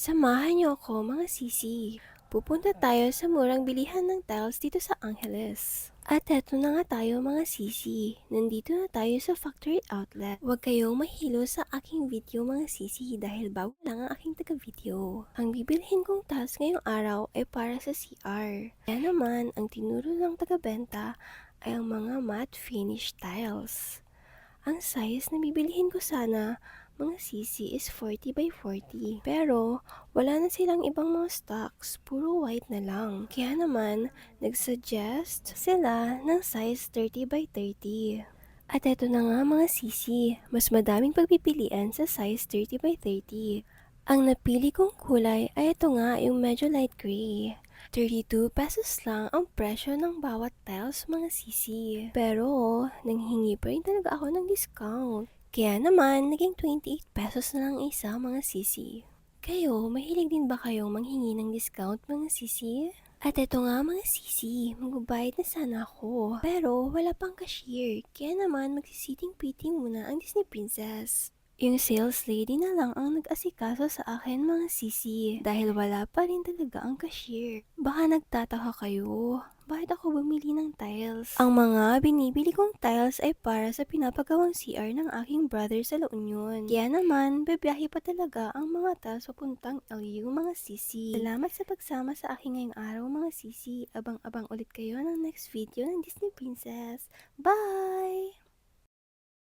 Samahan niyo ako mga sisi. Pupunta tayo sa murang bilihan ng tiles dito sa Angeles. At eto na nga tayo mga sisi. Nandito na tayo sa factory outlet. Huwag kayong mahilo sa aking video mga sisi dahil bago lang ang aking taga-video. Ang bibilhin kong tiles ngayong araw ay para sa CR. Kaya naman, ang tinuro ng taga-benta ay ang mga matte finish tiles. Ang size na bibilihin ko sana mga sisi is 40 by 40. Pero, wala na silang ibang mga stocks, puro white na lang. Kaya naman, nagsuggest sila ng size 30 by 30. At eto na nga mga sisi, mas madaming pagpipilian sa size 30 by 30. Ang napili kong kulay ay ito nga yung medyo light gray. 32 pesos lang ang presyo ng bawat tiles mga sisi. Pero, nanghingi pa rin talaga ako ng discount. Kaya naman, naging 28 pesos na lang isa mga sisi. Kayo, mahilig din ba kayong manghingi ng discount mga sisi? At eto nga mga sisi, magbabayad na sana ako. Pero wala pang cashier, kaya naman magsisiting pretty muna ang Disney Princess. Yung sales lady na lang ang nag-asikaso sa akin mga sisi dahil wala pa rin talaga ang cashier. Baka nagtataka kayo, bakit ako bumili ng tiles? Ang mga binibili kong tiles ay para sa pinapagawang CR ng aking brother sa La Union. Kaya naman, bebiyahe pa talaga ang mga tiles papuntang LU mga sisi. Salamat sa pagsama sa aking ngayong araw mga sisi. Abang-abang ulit kayo ng next video ng Disney Princess. Bye!